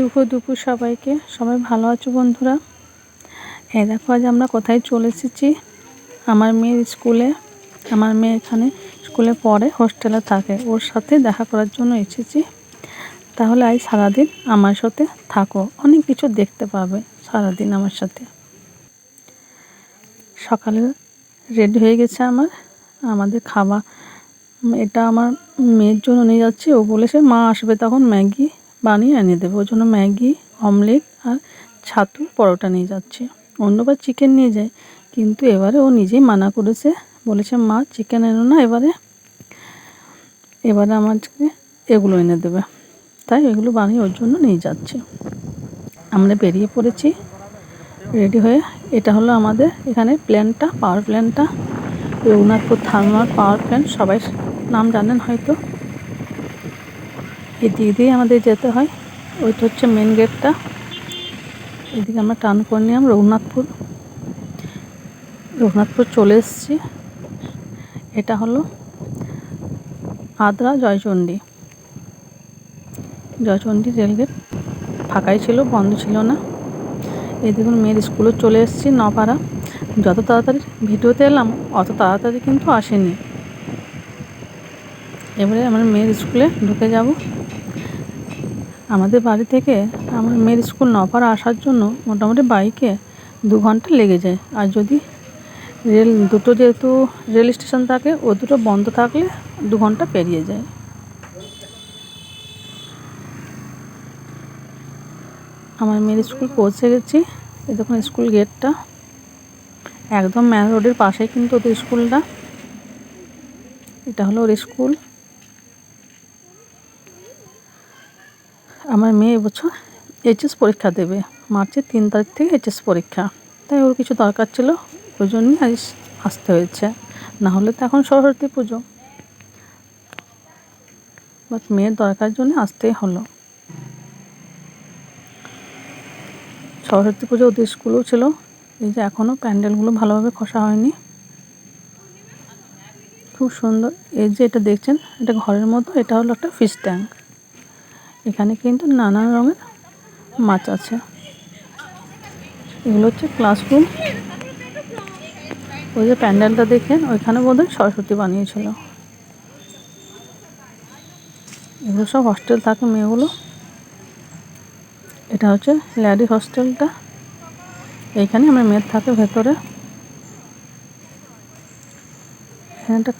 শুভ দুপুর সবাইকে। সবাই ভালো আছো বন্ধুরা? এই দেখো, আজ আমরা কোথায় চলে এসেছি? আমার মেয়ের স্কুলে, আমার মেয়ে এখানে স্কুলে পড়ে, হোস্টেলে থাকে। ওর সাথে দেখা করার জন্য এসেছি। তাহলে আজ সারাদিন আমার সাথে থাকো। অনেক কিছু দেখতে পাবে সারাদিন আমার সাথে। সকালে রেডি হয়ে গেছে আমার। আমাদের খাবার, এটা আমার মেয়ের জন্য নিয়ে যাচ্ছি। ও বলেছে, মা আসবে তখন ম্যাগি বানিয়ে এনে দেবো। ওই জন্য ম্যাগি, অমলেট আর ছাতু পরোটা নিয়ে যাচ্ছে। অন্যবার চিকেন নিয়ে যায় কিন্তু এবারে ও নিজেই মানা করেছে। বলেছে, মা চিকেন এনো না এবারে। এবারে আমাকে এগুলো এনে দেবে। তাই এগুলো বানিয়ে ওর জন্য নিয়ে যাচ্ছে। আমরা বেরিয়ে পড়েছি। রেডি হয়ে এটা হলো আমাদের এখানে প্ল্যানটা, পাওয়ার প্ল্যানটা। রঘুনাথপুর থার্মাল পাওয়ার প্ল্যান্ট সবাই নাম জানেন হয়তো। এই দিক দিয়েই আমাদের যেতে হয়। ওইটা হচ্ছে মেন গেটটা এদিকে আমরা টান করে নিলাম রঘুনাথপুর। রঘুনাথপুর চলে এসেছি। এটা হলো আদ্রা জয়চণ্ডী। জয়চণ্ডী রেলগেট ফাঁকাই ছিল, বন্ধ ছিল না। এই দেখুন মেয়ের স্কুলে চলে এসেছি, নপাড়া। যত তাড়াতাড়ি ভিডিওতে এলাম, অত তাড়াতাড়ি কিন্তু আসেনি। এবারে আমার মেয়ের স্কুলে ঢুকে যাব। আমাদের বাড়ি থেকে আমার মেয়ের স্কুল নপাড়া আসার জন্য মোটামুটি বাইকে দু ঘণ্টা লেগে যায়। আর যদি রেল দুটো যেহেতু রেল স্টেশন থাকে, ও দুটো বন্ধ থাকলে দু ঘণ্টা পেরিয়ে যায়। আমার মেয়ের স্কুল পৌঁছে গেছি। এই দেখুন স্কুল গেটটা। একদম ম্যান রোডের পাশেই কিন্তু ওদের স্কুলটা। এটা হলো ওর স্কুল। আমার মেয়ে এবছর এইচএস পরীক্ষা দেবে। মার্চের তিন তারিখ থেকে এইচএস পরীক্ষা। তাই ওর কিছু দরকার ছিল, ওই জন্যই আজ আসতে হয়েছে। না হলে তো এখন সরস্বতী পুজো। বাট মেয়ের দরকার জন্য আসতেই হলো। সরস্বতী পুজো ওদের স্কুলেও ছিল। এই যে এখনও প্যান্ডেলগুলো ভালোভাবে খসা হয়নি। খুব সুন্দর। এই যে এটা দেখছেন, এটা ঘরের মতো, এটা হলো একটা ফিশ ট্যাঙ্ক এখানে কিন্তু নানান রঙের মাছ আছে। এগুলো হচ্ছে ক্লাসরুম ওই যে প্যান্ডেলটা দেখেন, ওইখানে বোধহয় সরস্বতী বানিয়েছিল। এগুলো সব হস্টেল থাকে মেয়েগুলো। এটা হচ্ছে ল্যাডি হস্টেলটা এইখানে আমার মেয়ের থাকে ভেতরে। এখানটা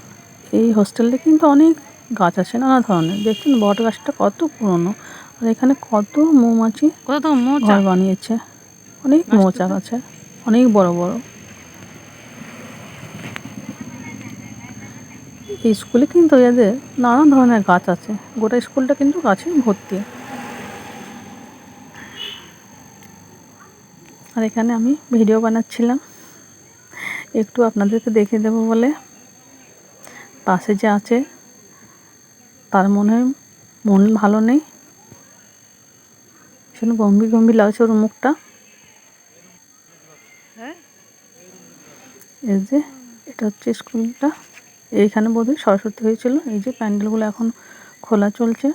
এই হোস্টেলটা কিন্তু অনেক গাছ আছে নানা ধরনের। দেখছেন বট গাছটা কত পুরনো। আর এখানে কত মৌমাছি কত ঘর বানিয়েছে। অনেক মৌচাক আছে অনেক বড় বড়। এই স্কুলে কিন্তু এদের নানা ধরনের গাছ আছে। গোটা স্কুলটা কিন্তু গাছে ভর্তি। আর এখানে আমি ভিডিও বানাচ্ছিলাম। একটু আপনাদেরকে দেখিয়ে দেবো বলে। পাশে যে আছে তার মনে হয় মন ভালো নেই। ভীষণ গম্ভীর গম্ভীর লাগছে ওর মুখটা। এই যে এটা হচ্ছে স্কুলটা এইখানে বোধহয় সরস্বতী হয়েছিল। এই যে প্যান্ডেলগুলো এখন খোলা চলছে।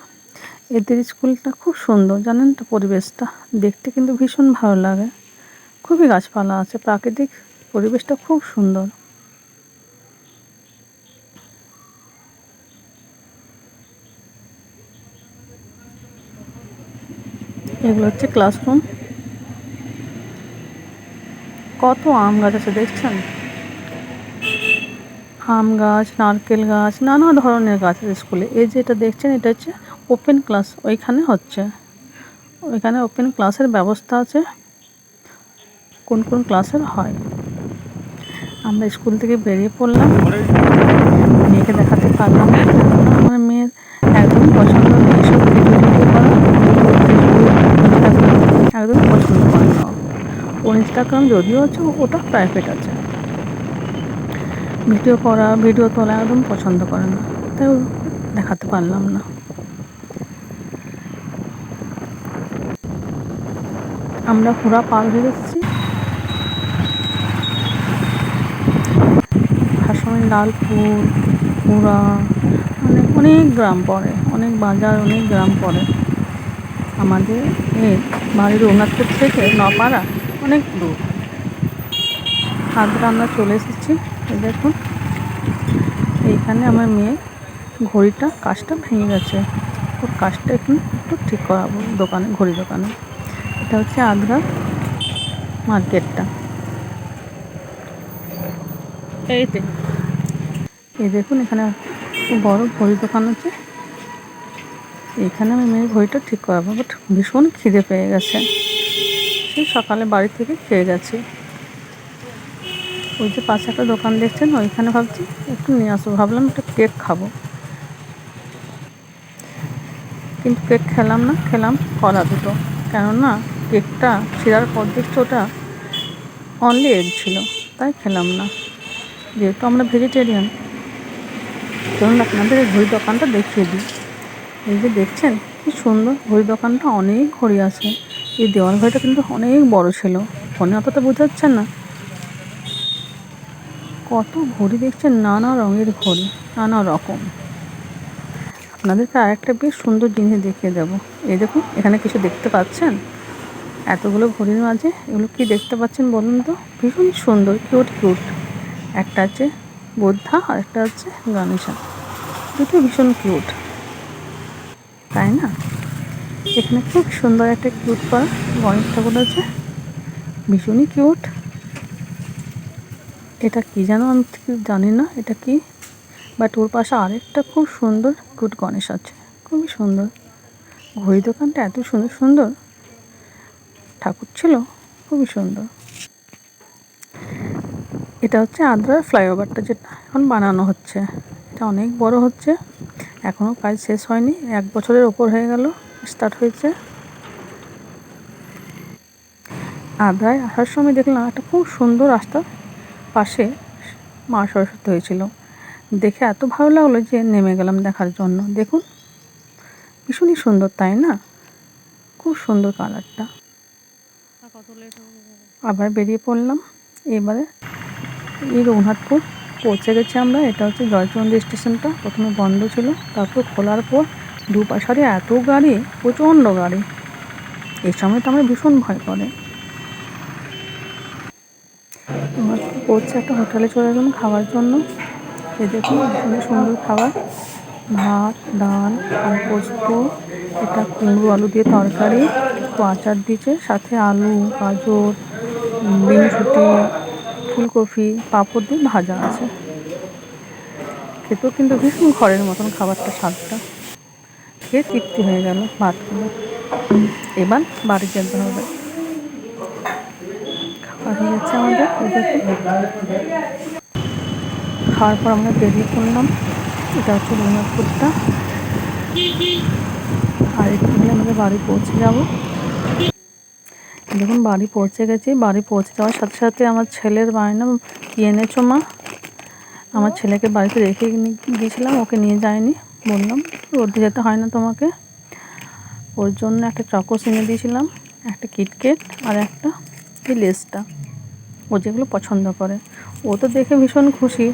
এদের স্কুলটা খুব সুন্দর জানেন তো পরিবেশটা। দেখতে কিন্তু ভীষণ ভালো লাগে। খুবই গাছপালা আছে প্রাকৃতিক পরিবেশটা খুব সুন্দর। এগুলো হচ্ছে ক্লাসরুম কত আম গাছ আছে দেখছেন? আম গাছ, নারকেল গাছ, নানা ধরনের গাছ আছে স্কুলে এই যে এটা দেখছেন, এটা হচ্ছে ওপেন ক্লাস ওইখানে হচ্ছে। ওইখানে ওপেন ক্লাসের ব্যবস্থা আছে। কোন কোন ক্লাসের হয়? আমরা স্কুল থেকে বেরিয়ে পড়লাম। মেয়েকে দেখাতে পারলাম আমার মেয়ের একদম পছন্দ নেই এসব ভিডিও টিডিও করা একদম পছন্দ করে না। ওর ইনস্টাগ্রাম যদিও আছে, ওটা প্রাইভেট আছে। ভিডিও করা, ভিডিও তোলা একদম পছন্দ করে না। তাই দেখাতে পারলাম না। আমরা পুরা পার হয়ে যাচ্ছি। ভাসমান লালপুর, পুরা মানে অনেক গ্রাম পড়ে, অনেক বাজার, অনেক গ্রাম পড়ে। আমাদের বাড়ির রঘুনাথপুর থেকে নপাড়া অনেক দূর। আদ্রা আমরা চলে এসেছি দেখুন। এইখানে আমার মেয়ে ঘড়িটা, কাজটা ভেঙে গেছে। ওর কাজটা এখন একটু ঠিক করাবো, দোকানে, ঘড়ি দোকানে। এটা হচ্ছে আদ্রা মার্কেটটা। এইতে এই দেখুন, এখানে বড় ঘড়ি দোকান আছে। এখানে আমি মেয়ের ঘড়িটা ঠিক করাবো বাট ভীষণ খিদে পেয়ে গেছে। সেই সকালে বাড়ি থেকে খেয়ে গেছি। ওই যে পাশে একটা দোকান দেখছেন, ওইখানে ভাবছি, একটু নিয়ে আসব। ভাবলাম একটা কেক খাব। কিন্তু কেক খেলাম না, খেলাম কলা দুটো। কেননা কেকটা ছিঁড়ার পর দেখছি ওটা অনলি এগ ছিল, তাই খেলাম না। যেহেতু আমরা ভেজিটেরিয়ান চলুন আপনাদের ঘড়ি দোকানটা দেখিয়ে দিই। এই যে দেখছেন, কি সুন্দর ঘড়ি দোকানটা অনেক ঘড়ি আছে। এই দেওয়াল ঘড়িটা কিন্তু অনেক বড় ছিল। ফোনে অতটা বোঝাচ্ছেন না। কত ঘড়ি দেখছেন, নানা রঙের ঘড়ি, নানা রকম। আপনাদেরকে আরেকটা বেশ সুন্দর জিনিস দেখিয়ে দেব। এই দেখুন, এখানে কিছু দেখতে পাচ্ছেন? এতগুলো ঘড়ির মাঝে এগুলো কি দেখতে পাচ্ছেন বলুন তো? ভীষণ সুন্দর কিউট কিউট একটা আছে বোদ্ধা আর একটা হচ্ছে গণেশা দুটো ভীষণ কিউট তাই না? এখানে খুব সুন্দর একটা কিউট করা গণেশ ঠাকুর আছে। ভীষণই কিউট এটা কি জানো আমি ঠিক জানি না এটা কি? বাট ওর পাশে আরেকটা খুব সুন্দর কিউট গণেশ আছে। খুবই সুন্দর। ঘড়ি দোকানটা এত সুন্দর সুন্দর। ঠাকুর ছিল, খুবই সুন্দর। এটা হচ্ছে আদ্রার ফ্লাইওভারটা যেটা এখন বানানো হচ্ছে। এটা অনেক বড় হচ্ছে। এখনও কাজ শেষ হয়নি এক বছরের ওপর হয়ে গেল স্টার্ট হয়েছে। আদ্রায় আসার সময় দেখলাম একটা খুব সুন্দর রাস্তা পাশে মা সরস্বতী হয়েছিল। দেখে এত ভালো লাগল যে নেমে গেলাম দেখার জন্য। দেখুন ভীষণই সুন্দর তাই না? খুব সুন্দর কালারটা। আবার বেরিয়ে পড়লাম। এবারে এই রঘুনাথপুর। পৌঁছে গেছি আমরা। এটা হচ্ছে জয়চন্দ্র স্টেশনটা। প্রথমে বন্ধ ছিল। তারপর খোলার পর দুপাশারে এত গাড়ি, প্রচণ্ড গাড়ি। এই সময় তো আমার ভীষণ ভয় করে। পড়ছে একটা হোটেলে চলে গেলাম খাওয়ার জন্য। এই দেখুন ভীষণ সুন্দর খাবার। ভাত, ডাল আর পোস্ত এটা কুমড়ো আলু দিয়ে তরকারি, একটু আচার দিয়েছে, সাথে আলু, গাজর বিনসুটি ফুলকপি, পাঁপড় দিয়ে ভাজা আছে। খেতেও কিন্তু ভীষণ ঘরের মতন খাবারটা, স্বাদটা। খেয়ে তৃপ্তি হয়ে গেল ভাতগুলো। এবার বাড়ি যেতে হবে। খাওয়া হয়ে গেছে আমাদের খাওয়ার পর আমরা বেরিয়ে পড়লাম। এটা হচ্ছে রঘুনাথপুরটা। আর একটু আমাদের বাড়ি পৌঁছে যাব। দেখুন, বাড়ি পৌঁছে গেছি। বাড়ি পৌঁছে যাওয়ার সাথে সাথে আমার ছেলের বায়না কি এনেছো মা? আমার ছেলেকে বাড়িতে রেখে গিয়েছিলাম, ওকে নিয়ে যায়নি। বললাম, রোদে যেতে হয় না তোমাকে। ওর জন্য একটা চকো এনে দিয়েছিলাম, একটা কিটকেট আর একটা এই লেসটা ও যেগুলো পছন্দ করে। ও তো দেখে ভীষণ খুশি।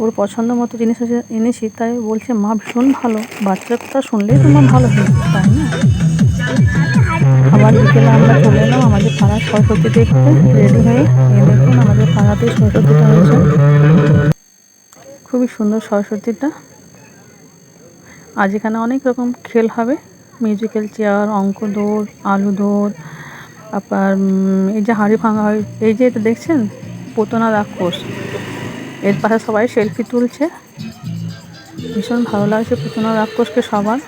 ওর পছন্দ মতো জিনিস এনেছি, তাই বলছে, মা, ভীষণ ভালো। বাচ্চার কথা শুনলেই তোমার ভালো হয়ে না আবার বিকেলে আমরা চলে এলাম। আমাদের পাড়ার সরস্বতী দেখতে রেডি হয়ে। এই দেখুন আমাদের পাড়াতে সরস্বতীটা হয়েছে খুবই সুন্দর সরস্বতীটা। আজ এখানে অনেক রকম খেল হবে। মিউজিক্যাল চেয়ার অঙ্ক দৌড় আলু দৌড় তারপর এই যে হাঁড়ি ভাঙা হয়, এই যে এটা দেখছেন? পোতনা রাক্ষস। এর পাশে সবাই সেলফি তুলছে। ভীষণ ভালো লাগছে পুতনা রাক্ষসকে সবার।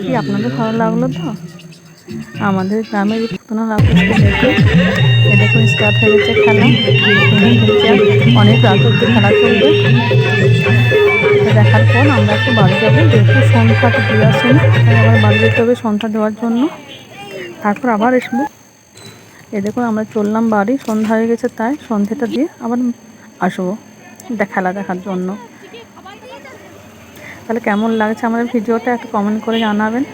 কি আপনাদের ভালো লাগল তো? আমাদের গ্রামের পুতনা দেখুন স্টার্ট হয়ে গেছে খেলা। অনেক রাত খেলা চলবে। দেখার পর আমরা একটু বাড়ি যাব, যেহেতু সন্ধ্যাটা দিয়ে আসেনি আবার বাড়ি যেতে হবে সন্ধ্যা দেওয়ার জন্য। তারপর আবার আসব। এ দেখুন আমরা চললাম বাড়ি, সন্ধ্যা হয়ে গেছে তাই সন্ধ্যেটা দিয়ে আবার আসব। খেলা দেখার জন্য। তাহলে কেমন লাগছে আমাদের ভিডিওটা একটু কমেন্ট করে জানাবেন।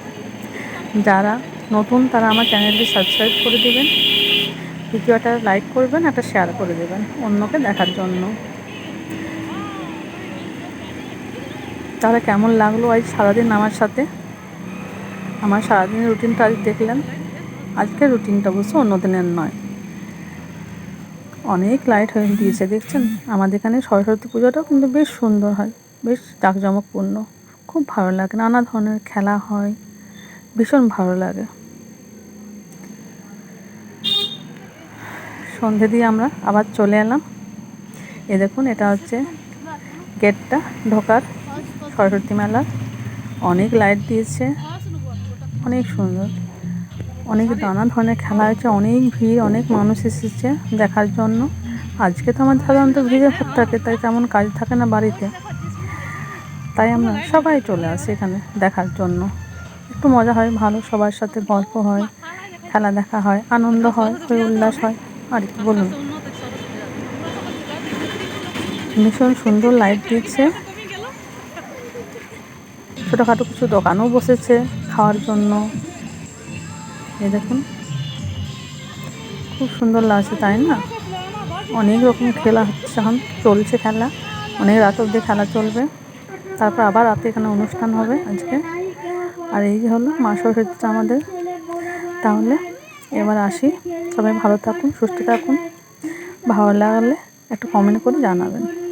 যারা নতুন, তারা আমার চ্যানেলটি সাবস্ক্রাইব করে দেবেন। ভিডিওটা লাইক করবেন, একটা শেয়ার করে দেবেন অন্যকে দেখার জন্য। তাহলে কেমন লাগল আজ সারাদিন আমার সাথে? আমার সারাদিনের রুটিনটা আজ দেখলেন। আজকের রুটিনটা অবশ্য অন্য দিনের নয়। অনেক লাইট হয়ে দিয়েছে দেখছেন? আমাদের এখানে সরস্বতী পুজোটাও কিন্তু বেশ সুন্দর হয়। বেশ জাঁকজমকপূর্ণ। খুব ভালো লাগে, নানা ধরনের খেলা হয়, ভীষণ ভালো লাগে। সন্ধে দিয়ে আমরা আবার চলে এলাম। এ দেখুন, এটা হচ্ছে গেটটা ঢোকার সরস্বতী মেলার অনেক লাইট দিয়েছে, অনেক সুন্দর। অনেক নানা ধরনের খেলা হয়েছে, অনেক ভিড়, অনেক মানুষ এসেছে দেখার জন্য। আজকে তো আমার সাধারণত ভিড়ে থাকে, তাই তেমন কাজ থাকে না বাড়িতে। তাই আমরা সবাই চলে আসি এখানে দেখার জন্য। একটু মজা হয়, ভালো, সবার সাথে গল্প হয়, খেলা দেখা হয়, আনন্দ হয় হই উল্লাস হয়। আর কি বলুন, ভীষণ সুন্দর লাইট দিচ্ছে। ছোটোখাটো কিছু দোকানও বসেছে খাওয়ার জন্য। এই দেখুন, খুব সুন্দর লাগছে, তাই না? অনেক রকম খেলা হচ্ছে এখন, চলছে খেলা। অনেক রাত অবধি খেলা চলবে। তারপর আবার রাতে এখানে অনুষ্ঠান হবে আজকে। আর এই যে হলো মা সরস্বতী আমাদের। তাহলে এবার আসি। সবাই ভালো থাকুন, সুস্থ থাকুন। ভালো লাগলে একটু কমেন্ট করে জানাবেন।